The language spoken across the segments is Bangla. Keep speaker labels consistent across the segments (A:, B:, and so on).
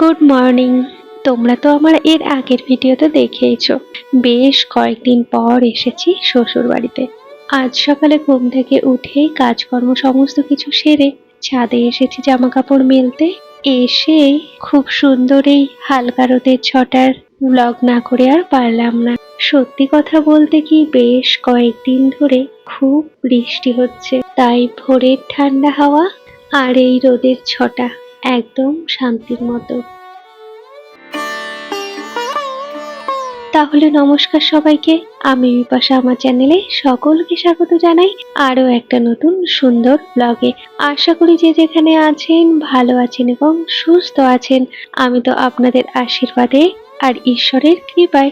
A: Good morning. তোমরা তো আমার এর আগের ভিডিওতে দেখেইছো। বেশ কয়েকদিন পর এসেছি শ্বশুর বাড়িতে আজ সকালে ঘুম থেকে উঠেই কাজকর্ম সমস্ত কিছু সেরে ছাদে এসেছি জামা কাপড় মেলতে। এসে খুব সুন্দর এই হালকা রোদের ছটার ব্লগ না করে আর পারলাম না। সত্যি কথা বলতে কি, বেশ কয়েকদিন ধরে খুব বৃষ্টি হচ্ছে। তাই ভোরের ঠান্ডা হাওয়া আর এই রোদের ছটা। একদম শান্তির মতো। তাহলে নমস্কার সবাইকে। আমি বিপাশা আমার চ্যানেলে সকলকে স্বাগত জানাই আরও একটা নতুন সুন্দর ব্লগে। আশা করি যে যেখানে আছেন, ভালো আছেন এবং সুস্থ আছেন। আমি তো আপনাদের আশীর্বাদে আর ঈশ্বরের কৃপায়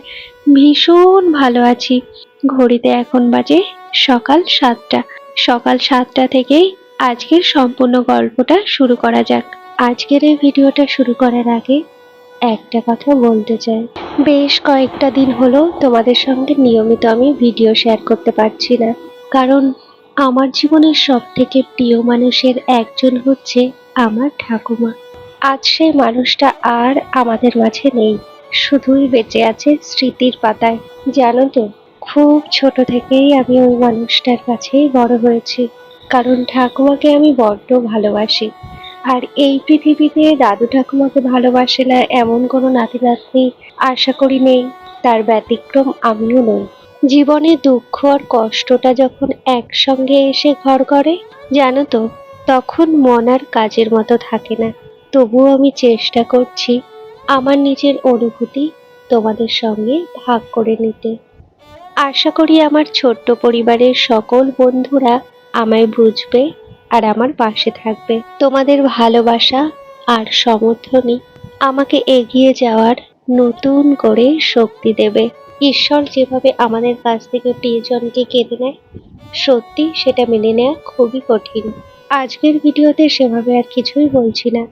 A: ভীষণ ভালো আছি। ঘড়িতে এখন বাজে সকাল সাতটা। সকাল সাতটা থেকেই আজকের সম্পূর্ণ গল্পটা শুরু করা যাক। আজকের এই ভিডিওটা শুরু করার আগে একটা কথা বলতে চাই। বেশ কয়েকটা দিন হলো তোমাদের সঙ্গে নিয়মিত আমি ভিডিও শেয়ার করতে পারছি না। কারণ আমার জীবনের সব থেকে প্রিয় মানুষের একজন হচ্ছে আমার ঠাকুমা। আজ সেই মানুষটা আর আমাদের মাঝে নেই। শুধুই বেঁচে আছে স্মৃতির পাতায়। জানো তো, খুব ছোট থেকেই আমি ওই মানুষটার কাছেই বড় হয়েছি। কারণ ঠাকুমাকে আমি বড্ড ভালোবাসি। আর এই পৃথিবীতে দাদু ঠাকুমাকে ভালোবাসে না এমন কোনো নাতি নাতনি আশা করি নেই। তার ব্যতিক্রম আমিও নই। জীবনে দুঃখ আর কষ্টটা যখন একসঙ্গে এসে ঘর করে জানো তো, তখন মন আর কাজের মতো থাকে না। তবুও আমি চেষ্টা করছি আমার নিজের অনুভূতি তোমাদের সঙ্গে ভাগ করে নিতে। আশা করি আমার ছোট্ট পরিবারের সকল বন্ধুরা আমায় বুঝবে আর আমার পাশে থাকবে। তোমাদের ভালোবাসা আর সমর্থনই আমাকে এগিয়ে যাওয়ার নতুন করে শক্তি দেবে। ঈশ্বর যেভাবে আমাদের কাছ থেকে প্রিয়জনকে কেড়ে নেয়, সত্যি সেটা মেনে নেওয়া খুবই কঠিন। আজকের ভিডিওতে সেভাবে আর কিছুই বলছি না।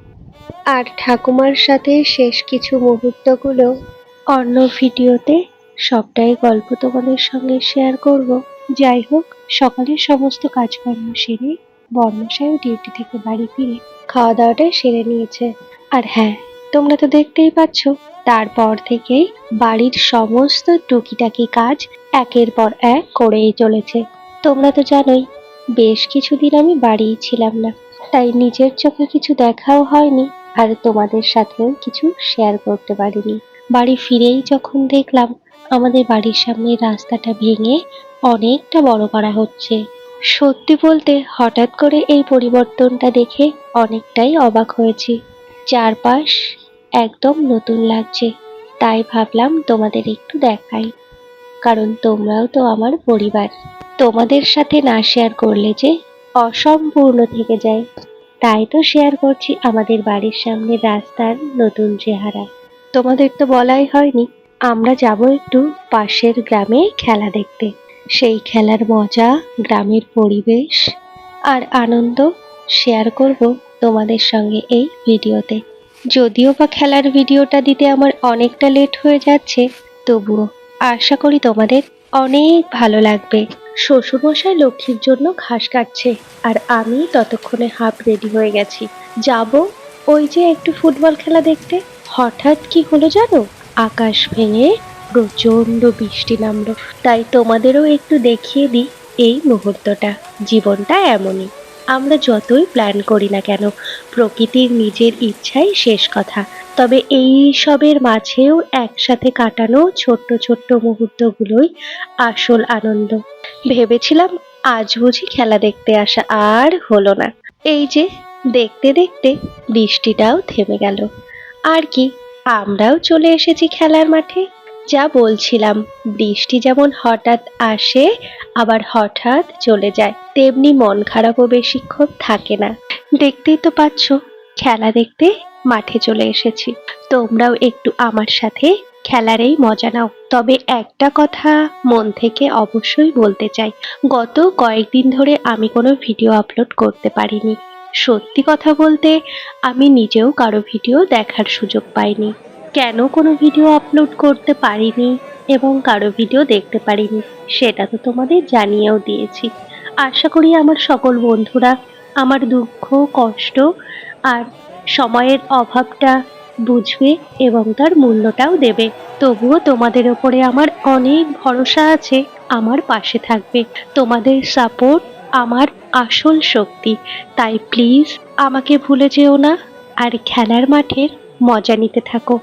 A: আর ঠাকুমার সাথে শেষ কিছু মুহূর্তগুলো অন্য ভিডিওতে সবটাই গল্প তোমাদের সঙ্গে শেয়ার করব। যাই হোক, সকালের সমস্ত কাজকর্ম সেরে বর্মশাইও ডিউটি থেকে বাড়ি ফিরে খাওয়া দাওয়াটা সেরে নিয়েছে। আর হ্যাঁ তোমরা তো দেখতেই পাচ্ছ, তারপর থেকেই বাড়ির সমস্ত টুকিটাকি কাজ একের পর এক করেই চলেছে। তোমরা তো জানোই, বেশ কিছুদিন আমি বাড়িই ছিলাম না, তাই নিজের চোখে কিছু দেখাও হয়নি আর তোমাদের সাথেও কিছু শেয়ার করতে পারিনি। বাড়ি ফিরেই যখন দেখলাম, আমাদের বাড়ির সামনে রাস্তাটা ভেঙে অনেকটা বড় করা হচ্ছে। সত্যি বলতে হঠাৎ করে এই পরিবর্তনটা দেখে অনেকটাই অবাক হয়েছি। চারপাশ একদম নতুন লাগছে, তাই ভাবলাম তোমাদের একটু দেখাই। কারণ তোমরাও তো আমার পরিবার। তোমাদের সাথে না শেয়ার করলে যে অসম্পূর্ণ থেকে যায়। তাই তো শেয়ার করছি আমাদের বাড়ির সামনে রাস্তার নতুন চেহারা। তোমাদের তো বলাই হয়নি, আমরা যাব একটু পাশের গ্রামে খেলা দেখতে। সেই খেলার মজা, গ্রামের পরিবেশ আর আনন্দ শেয়ার করব তোমাদের সঙ্গে এই ভিডিওতে। যদিও বা খেলার ভিডিওটা দিতে আমার অনেকটা লেট হয়ে যাচ্ছে, তবুও আশা করি তোমাদের অনেক ভালো লাগবে। শ্বশুরমশাই লক্ষ্মীর জন্য ঘাস কাটছে আর আমি ততক্ষণে হাফ রেডি হয়ে গেছি। যাব ওই যে একটু ফুটবল খেলা দেখতে? হঠাৎ কি হলো জানো? আকাশ ভেঙে প্রচণ্ড বৃষ্টি নামলো। তাই তোমাদেরও একটু দেখিয়ে দিই এই মুহূর্তটা। জীবনটা এমনই। আমরা যতই প্ল্যান করি না কেন, প্রকৃতির নিজের ইচ্ছাই শেষ কথা। তবে এই সবের মাঝেও একসাথে কাটানো ছোট্ট ছোট্ট মুহূর্তগুলোই আসল আনন্দ। ভেবেছিলাম আজ বুঝি খেলা দেখতে আসা আর হলো না। এই যে দেখতে দেখতে বৃষ্টিটাও থেমে গেল। আর কি, আমরাও চলে এসেছি খেলার মাঠে। যা বলছিলাম। বৃষ্টি যেমন হঠাৎ আসে, আবার হঠাৎ চলে যায়। তেমনি মন খারাপও বেশিক্ষণ থাকে না। দেখতেই তো পাচ্ছ, খেলা দেখতে মাঠে চলে এসেছি। তোমরাও একটু আমার সাথে খেলার এই মজা নাও। তবে একটা কথা মন থেকে অবশ্যই বলতে চাই। গত কয়েকদিন ধরে আমি কোনো ভিডিও আপলোড করতে পারিনি। সত্যি কথা বলতে, আমি নিজেও কারও ভিডিও দেখার সুযোগ পাইনি। কেন কোনো ভিডিও আপলোড করতে পারিনি এবং কারও ভিডিও দেখতে পারিনি, সেটা তো তোমাদের জানিয়েও দিয়েছি। আশা করি আমার সকল বন্ধুরা আমার দুঃখ, কষ্ট আর সময়ের অভাবটা বুঝবে এবং তার মূল্যটাও দেবে। তবুও তোমাদের ওপরে আমার অনেক ভরসা আছে, আমার পাশে থাকবে। তোমাদের সাপোর্ট আমার আসল শক্তি। তাই প্লিজ আমাকে ভুলে যেও না, আর খেলার মাঠের মজা নিতে থাকো।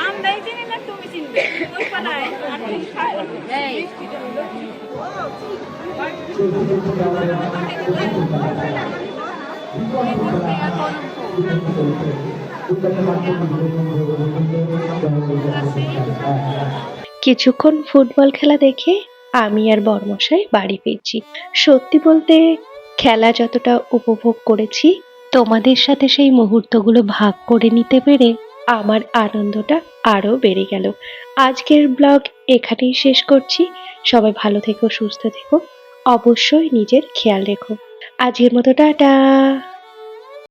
B: আমরাই চিনি না তুমি চিনবে ওই পাড়ায় আর তুমি খাও
A: কিছুক্ষণ ফুটবল খেলা দেখে আমি আর বর্মশাই বাড়ি ফিরছি। সত্যি বলতে, খেলা যতটা উপভোগ করেছি, তোমাদের সাথে সেই মুহূর্তগুলো ভাগ করে নিতে পেরে আমার আনন্দটা আরও বেড়ে গেল। আজকের ব্লগ এখানেই শেষ করছি। সবাই ভালো থেকো, সুস্থ থেকো। অবশ্যই নিজের খেয়াল রেখো। আজকের মতো, টাটা!